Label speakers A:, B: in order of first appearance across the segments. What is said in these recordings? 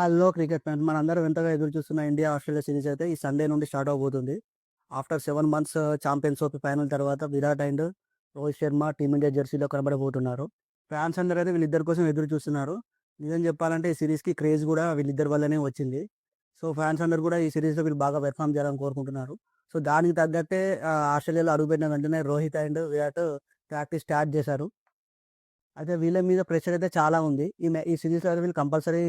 A: Hello cricket fans మనందరం ఎంతగా ఎదురు చూస్తున్న ఇండియా ఆస్ట్రేలియా సిరీస్ అయితే ఈ సండే నుండి స్టార్ట్ అవబోతుంది. After seven months Champions Trophy final తర్వాత Virat and Rohit Sharma team India జెర్సీలో కనబడబోతున్నారు. ఫ్యాన్స్ అందరూ అయితే వీళ్ళిద్దరి కోసం ఎదురు చూస్తున్నారు. నిజం చెప్పాలంటే ఈ సిరీస్కి క్రేజ్ కూడా వీళ్ళిద్దరి వల్లనే వచ్చింది. సో ఫ్యాన్స్ అందరూ కూడా ఈ సిరీస్లో వీళ్ళు బాగా పెర్ఫామ్ చేయాలని కోరుకుంటున్నారు. సో దానికి తగ్గట్టే uh, ఆస్ట్రేలియాలో అడుగుపెట్టిన వెంటనే Rohit and Virat practice start చేశారు. అయితే వీళ్ళ మీద ప్రెషర్ అయితే చాలా ఉంది. ఈ ఈ సిరీస్లో అయితే వీళ్ళు కంపల్సరీ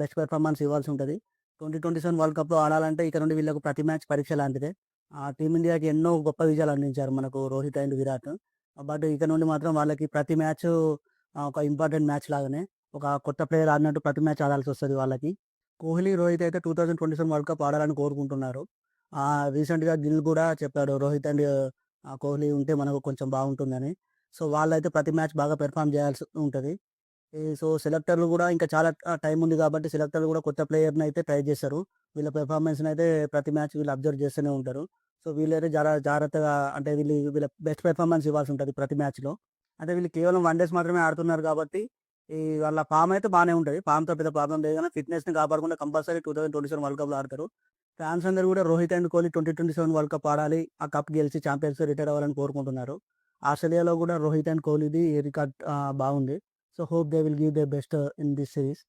A: బెస్ట్ పెర్ఫార్మెన్స్ ఇవ్వాల్సి ఉంటుంది. ట్వంటీ ట్వంటీ సెవెన్ వరల్డ్ కప్లో ఆడాలంటే ఇక్కడ నుండి వీళ్ళకు ప్రతి మ్యాచ్ పరీక్ష లాంటిదే. ఆ టీమిండియాకి ఎన్నో గొప్ప విజయాలు అందించారు మనకు రోహిత్ అండ్ విరాట్. బట్ ఇక్కడ నుండి మాత్రం వాళ్ళకి ప్రతి మ్యాచ్ ఒక ఇంపార్టెంట్ మ్యాచ్ లాగానే ఒక కొత్త ప్లేయర్ ఆడినట్టు ప్రతి మ్యాచ్ ఆడాల్సి వస్తుంది వాళ్ళకి. కోహ్లీ రోహిత్ అయితే two thousand twenty seven world cup ఆడాలని కోరుకుంటున్నారు. రీసెంట్గా గిల్ కూడా చెప్పాడు రోహిత్ అండ్ కోహ్లీ ఉంటే మనకు కొంచెం బాగుంటుందని. సో వాళ్ళైతే ప్రతి మ్యాచ్ బాగా పెర్ఫామ్ చేయాల్సి ఉంటుంది. సో సెలెక్టర్లు కూడా ఇంకా చాలా టైం ఉంది కాబట్టి సెలెక్టర్లు కూడా కొత్త ప్లేయర్ని అయితే ట్రై చేస్తారు. వీళ్ళ పెర్ఫార్మెన్స్ని అయితే ప్రతి మ్యాచ్ వీళ్ళు అబ్జర్వ్ చేస్తూనే ఉంటారు. సో వీళ్ళైతే చాలా జాగ్రత్తగా అంటే వీళ్ళు వీళ్ళ బెస్ట్ పెర్ఫార్మెన్స్ ఇవ్వాల్సి ఉంటుంది ప్రతి మ్యాచ్లో. అంటే వీళ్ళు కేవలం వన్ డేస్ మాత్రమే ఆడుతున్నారు కాబట్టి ఈ వాళ్ళ ఫామ్ అయితే బాగానే ఉంటుంది. ఫామ్తో పెద్ద ప్రాబ్లం లేదు కానీ ఫిట్నెస్ని కాపాడకుండా compulsory two thousand twenty seven world కప్లో ఆడతారు. ఫ్యాన్స్ అందరూ కూడా Rohit and Kohli twenty twenty seven world cup ఆడాలి ఆ కప్ గెలిచి ఛాంపియన్స్ రిటైర్ అవ్వాలని కోరుకుంటున్నారు. ఆస్ట్రేలియాలో కూడా రోహిత్ అండ్ కోహ్లీది రికార్డ్ బాగుంది. So hope they will give the best in this series.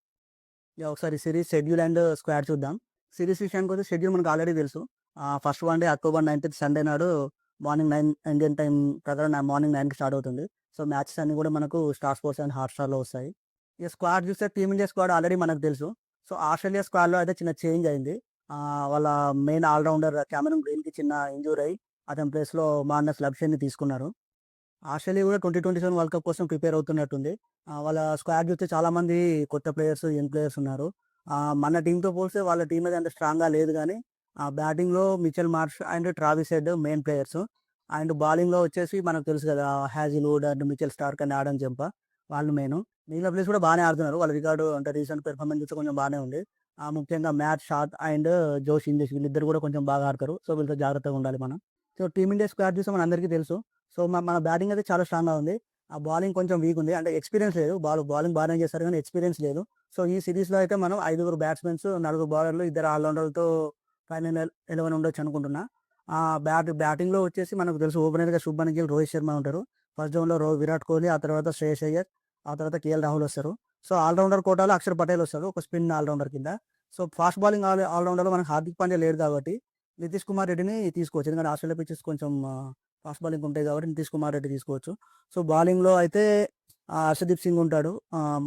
A: ఒకసారి సిరీస్ షెడ్యూల్ అండ్ స్క్వాడ్ చూద్దాం. సిరీస్ విషయానికి వస్తే షెడ్యూల్ మనకు ఆల్రెడీ తెలుసు. First one day October nineteenth Sunday నాడు మార్నింగ్ నైన్ ఇండియన్ టైం ప్రకారం మార్నింగ్ నైన్కి స్టార్ట్ అవుతుంది. సో మ్యాచెస్ అన్ని కూడా మనకు స్టార్ స్పోర్ట్స్ అండ్ హాట్ స్టార్లో వస్తాయి. ఇక స్క్వాడ్ చూస్తే టీమిండియా స్క్వాడ్ ఆల్రెడీ మనకు తెలుసు. సో ఆస్ట్రేలియా స్క్వాడ్లో అయితే చిన్న చేంజ్ అయింది. వాళ్ళ మెయిన్ ఆల్రౌండర్ కెమెరన్ గ్రీన్కి చిన్న ఇంజూర్ అయ్యి అతని ప్లేస్లో మార్నస్ లబ్షన్ని తీసుకున్నారు. ఆస్ట్రేలియా కూడా twenty twenty seven world cup కోసం ప్రిపేర్ అవుతున్నట్టుంది. వాళ్ళ స్క్వాడ్ చూస్తే చాలా మంది కొత్త ప్లేయర్స్ యంగ్ ప్లేయర్స్ ఉన్నారు. మన టీంతో పోలిస్తే వాళ్ళ టీం అనేది అంత స్ట్రాంగ్గా లేదు కానీ బ్యాటింగ్లో Mitchell Marsh and Travis Head main players. And బౌలింగ్లో వచ్చేసి మనకు తెలుసు కదా Hazlewood and Mitchell Starc and Adam Zampa వాళ్ళు మెయిన్. మిగిలిన ప్లేస్ కూడా బాగానే ఆడుతున్నారు. వాళ్ళ రికార్డు అంటే రీసెంట్ పెర్ఫార్మెన్స్ చూస్తే కొంచెం బాగానే ఉంది. ఆ, ముఖ్యంగా Matt Short and Josh Inglis వీళ్ళిద్దరు కూడా కొంచెం బాగా ఆడతారు. సో వీళ్ళతో జాగ్రత్తగా ఉండాలి మనం. సో టీమిండియా స్క్వాడ్ చూస్తే మన అందరికీ తెలుసు. సో మన మన బ్యాటింగ్ అయితే చాలా స్ట్రాంగ్గా ఉంది. ఆ బౌలింగ్ కొంచెం వీక్ ఉంది. అంటే ఎక్స్పీరియన్స్ లేదు. బాల్ బౌలింగ్ బాగానే చేస్తారు కానీ ఎక్స్పీరియన్స్ లేదు. సో ఈ సిరీస్లో అయితే మనం ఐదుగురు బ్యాట్స్మెన్స్ నలుగురు బౌలర్లు ఇద్దరు ఆల్రౌండర్లతో ఫైనల్ ఎలవన్ ఉండొచ్చు అనుకుంటున్నా. ఆ బ్యాట్ బ్యాటింగ్లో వచ్చేసి మనకు తెలుసు ఓపెనర్గా శుభ్మన్ గిల్ రోహిత్ శర్మ ఉంటారు. ఫస్ట్ జోన్లో రో విరాట్ కోహ్లీ ఆ తర్వాత శ్రేయస్ అయ్యర్ ఆ తర్వాత కేఎల్ రాహుల్ వస్తారు. సో ఆల్రౌండర్ కోటాలో అక్షర్ పటేల్ వస్తారు ఒక స్పిన్ ఆల్రౌండర్ కింద. సో ఫాస్ట్ బౌలింగ్ ఆల్ ఆల్రౌండర్లో మనకు హార్దిక్ పాండ్యా లేడు కాబట్టి నితీష్ కుమార్ రెడ్డిని తీసుకోవచ్చు. ఎందుకంటే ఆస్ట్రేలియా పిచ్చెస్ కొంచెం ఫాస్ట్ బౌలింగ్ ఉంటాయి కాబట్టి నితీష్ కుమార్ రెడ్డి తీసుకోవచ్చు. సో బౌలింగ్లో అయితే హర్షదీప్ సింగ్ ఉంటాడు.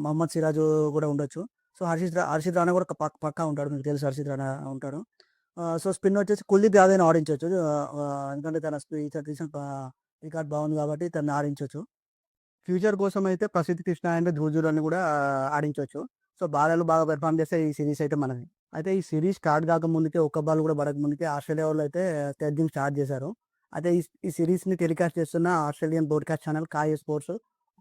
A: మహమ్మద్ సిరాజ్ కూడా ఉండొచ్చు. సో హర్షిత్ హర్షిత్ రాణా కూడా పక్క పక్కా ఉంటాడు. మీకు తెలుసు హర్షిత్ రాణా ఉంటాడు. సో స్పిన్ వచ్చేసి కుల్దీప్ యాదవ్ని ఆడించవచ్చు ఎందుకంటే తన తీసిన రికార్డ్ బాగుంది కాబట్టి తను ఆడించవచ్చు ఫ్యూచర్ కోసం అయితే ప్రసిద్ధి కృష్ణ అండ్ ధూజులని కూడా ఆడించవచ్చు సో బాలలు బాగా పెర్ఫామ్ చేస్తే ఈ సిరీస్ అయితే మనది. అయితే ఈ సిరీస్ స్టార్ట్ కాక ముందుకే ఒక్క బాల్ కూడా పడక ముందుకే ఆస్ట్రేలియా వాళ్ళు అయితే స్టేజింగ్ స్టార్ట్ చేశారు. అయితే ఈ సిరీస్ని టెలికాస్ట్ చేస్తున్న Australian broadcast channel Kayo Sports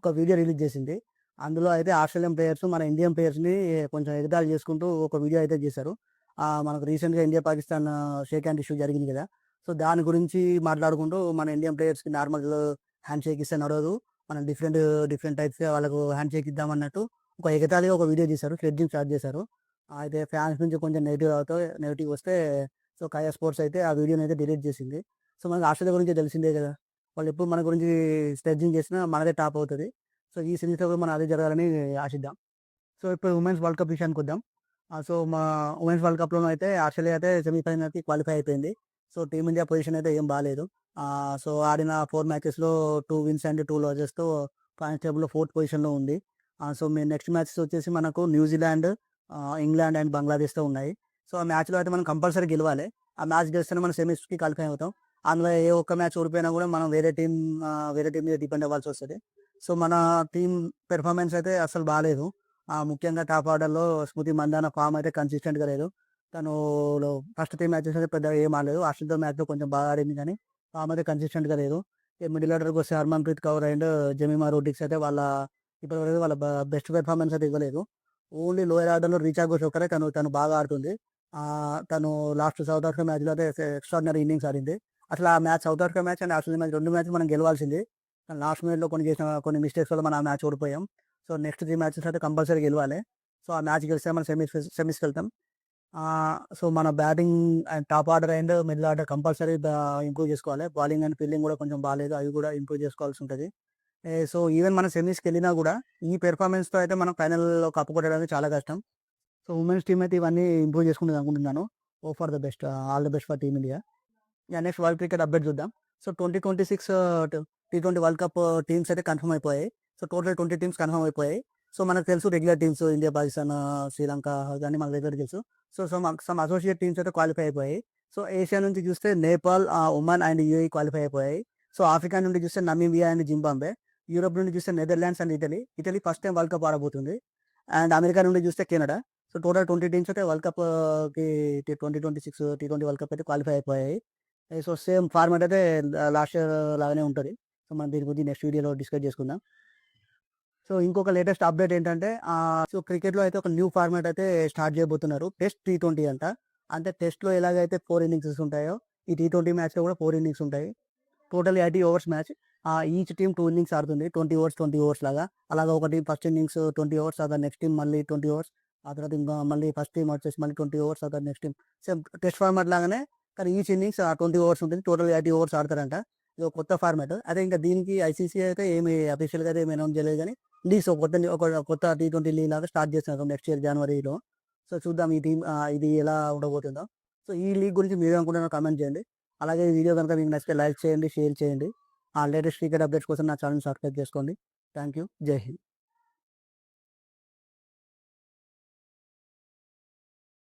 A: ఒక వీడియో రిలీజ్ చేసింది. అందులో అయితే ఆస్ట్రేలియన్ ప్లేయర్స్ మన ఇండియన్ ప్లేయర్స్ని కొంచెం ఎగతాళి చేసుకుంటూ ఒక వీడియో అయితే చేశారు. మనకు రీసెంట్గా India Pakistan shake hand issue జరిగింది కదా! సో దాని గురించి మాట్లాడుకుంటూ మన ఇండియన్ ప్లేయర్స్కి నార్మల్ హ్యాండ్ షేక్ ఇస్తే నడవదు. మనం డిఫరెంట్ డిఫరెంట్ టైప్స్ వాళ్ళకు హ్యాండ్ షేక్ ఇద్దామన్నట్టు ఒక ఎగతాళిగా ఒక వీడియో చేశారు. స్లెడ్జింగ్ స్టార్ట్ చేశారు. అయితే ఫ్యాన్స్ నుంచి కొంచెం నెగిటివ్ అవుతా నెగిటివ్ వస్తే సో కాయా స్పోర్ట్స్ అయితే ఆ వీడియోని అయితే డిలీట్ చేసింది. సో మనకు ఆస్ట్రేలియా గురించి తెలిసిందే కదా! వాళ్ళు ఎప్పుడు మన గురించి స్లెడ్జింగ్ చేసినా మనదే టాప్ అవుతుంది. సో ఈ సిరీస్లో కూడా మనం అదే జరగాలని ఆశిద్దాం. సో ఇప్పుడు ఉమెన్స్ వరల్డ్ కప్ విషయానికి వద్దాం. సో మా ఉమెన్స్ వరల్డ్ కప్లో అయితే ఆస్ట్రేలియా అయితే సెమీఫైనల్కి క్వాలిఫై అయిపోయింది. సో టీమిండియా పొజిషన్ అయితే ఏం బాగాలేదు సో ఆడిన ఫోర్ మ్యాచెస్లో టూ విన్స్ అండ్ టూ లాజెస్తో పాయింట్స్ టేబుల్లో ఫోర్త్ పొజిషన్లో ఉంది. సో మీ నెక్స్ట్ మ్యాచెస్ వచ్చేసి మనకు న్యూజిలాండ్ ఇంగ్లాండ్ అండ్ బంగ్లాదేశ్తో ఉన్నాయి. సో ఆ మ్యాచ్లో అయితే మనం కంపల్సరీ గెలవాలి. ఆ మ్యాచ్ గెలిస్తేనే మనం సెమీస్కి క్వాలిఫై అవుతాం. అందులో ఏ ఒక్క మ్యాచ్ ఓడిపోయినా కూడా మనం వేరే టీం వేరే టీం మీద డిపెండ్ అవ్వాల్సి వస్తుంది. సో మన టీం పెర్ఫార్మెన్స్ అయితే అసలు బాగాలేదు ముఖ్యంగా టాప్ ఆర్డర్లో స్మృతి మందాన ఫామ్ అయితే కన్సిస్టెంట్గా లేదు. తను ఫస్ట్ త్రీ మ్యాచెస్ అయితే పెద్దగా ఏం ఆడలేదు. ఆస్ట్రేలియా మ్యాచ్లో కొంచెం బాగా ఆడింది కానీ ఫామ్ అయితే కన్సిస్టెంట్గా లేదు. మిడిల్ ఆర్డర్కి వస్తే హర్మన్ ప్రీత్ కౌర్ అండ్ జమీమా రోడ్డిక్స్ అయితే వాళ్ళ ఇప్పటివరకు వాళ్ళ బెస్ట్ పెర్ఫార్మెన్స్ అయితే ఇవ్వలేదు. ఓన్లీ లోయర్ ఆర్డర్లో రీచా ఘోష్ ఒక్కరే తను తను బాగా ఆడుతుంది. తను లాస్ట్ సౌత్ ఆఫ్రికా మ్యాచ్లో అయితే ఎక్స్ట్రాడినరీ ఇన్నింగ్స్ ఆడింది. అసలు ఆ match South Africa match and Australia match రెండు మ్యాచ్ మనం గెలవాల్సింది. కానీ లాస్ట్ మినిట్లో కొన్ని చేసిన కొన్ని మిస్టేక్స్ వల్ల మనం ఆ మ్యాచ్ ఓడిపోయాం. సో నెక్స్ట్ త్రీ మ్యాచెస్ అయితే కంపల్సరీ గెలవాలి. సో ఆ మ్యాచ్ గెలిస్తే మనం సెమీస్ సెమీస్కి వెళ్తాం. సో మన batting and top order and middle order compulsory improve చేసుకోవాలి. బౌలింగ్ అండ్ ఫీల్డింగ్ కూడా కొంచెం బాగాలేదు. అవి కూడా ఇంప్రూవ్ చేసుకోవాల్సి ఉంటుంది. సో ఈవెన్ మన సెమీస్కి వెళ్ళినా కూడా ఈ పెర్ఫార్మెన్స్తో అయితే మనం ఫైనల్లో కప్పుకోవడానికి చాలా కష్టం. సో ఉమెన్స్ టీమ్ అయితే ఇవన్నీ ఇంప్రూవ్ చేసుకుంటుంది అనుకుంటున్నాను. ఓ for the best all the best for team India next world cricket update చూద్దాం. So twenty twenty six T twenty world cup teams అయితే కన్ఫర్మ్ అయిపోయాయి. So total twenty teams confirm అయిపోయాయి. So మనకు తెలుసు regular teams India Pakistan Sri Lanka కానీ మనకు regular తెలుసు. So some some associate teams అయితే క్వాలిఫై అయిపోయాయి. సో ఏషియా నుంచి చూస్తే Nepal Oman and UAE qualify అయిపోయాయి. సో ఆఫ్రికా నుండి చూస్తే నమీబియా అండ్ జింబాంబే యూరోప్ నుండి చూస్తే Netherlands and Italy. Italy first time world cup ఆడబోతుంది. And America నుండి చూస్తే Canada. So total twenty teams అయితే world కప్కి twenty twenty six T twenty world cup అయితే qualify అయిపోయాయి. సో సేమ్ ఫార్మాట్ అయితే last year లాగానే ఉంటుంది. సో మనం దీని గురించి నెక్స్ట్ వీడియోలో డిస్కస్ చేసుకుందాం. సో ఇంకొక లేటెస్ట్ అప్డేట్ ఏంటంటే సో క్రికెట్లో అయితే ఒక న్యూ ఫార్మాట్ అయితే స్టార్ట్ చేయబోతున్నారు. టెస్ట్ టీ ట్వంటీ అంట. అంటే టెస్ట్లో ఎలాగైతే ఫోర్ ఇన్నింగ్స్ ఉంటాయో ఈ టీ ట్వంటీ మ్యాచ్లో కూడా ఫోర్ ఇన్నింగ్స్ ఉంటాయి. Total eighty overs match. Each team two innings ఆడుతుంది. ట్వంటీ ఓవర్స్ ట్వంటీ ఓవర్స్ లాగా. అలాగా ఒక team first innings twenty overs అదా నెక్స్ట్ టీం మళ్ళీ ట్వంటీ ఓవర్స్. ఆ తర్వాత ఇంకా మళ్ళీ ఫస్ట్ టీం వచ్చేసి మళ్ళీ ట్వంటీ ఓవర్స్ అదా next team same test format లాగానే కానీ ఈచ్ ఇన్నింగ్స్ ట్వంటీ ఓవర్స్ ఉంటుంది. టోటల్ ఎయిటీ ఓవర్స్ ఆడతారంట. ఇది ఒక కొత్త ఫార్మాట్ అదే ఇంకా దీనికి ఐసీసీ అయితే ఏమి అఫీషియల్గా అయితే ఏమి అనౌన్స్ చేయలేదు కానీ లీగ్స్ ఒక కొత్త ఒక కొత్త టీ ట్వంటీ లీగ్ లాగా స్టార్ట్ చేస్తున్నారు నెక్స్ట్ ఇయర్ జనవరిలో సో చూద్దాం ఈ టీమ్ ఇది ఎలా ఉండబోతుందో. సో ఈ లీగ్ గురించి మీరు అనుకుంటున్నారో కామెంట్ చేయండి. అలాగే ఈ వీడియో కనుక మీకు నచ్చితే లైక్ చేయండి షేర్ చేయండి. ఆ లేటెస్ట్ క్రికెట్ అప్డేట్స్ కోసం నా ఛానల్ సబ్స్క్రైబ్ చేసుకోండి. థ్యాంక్ యూ జై హింద్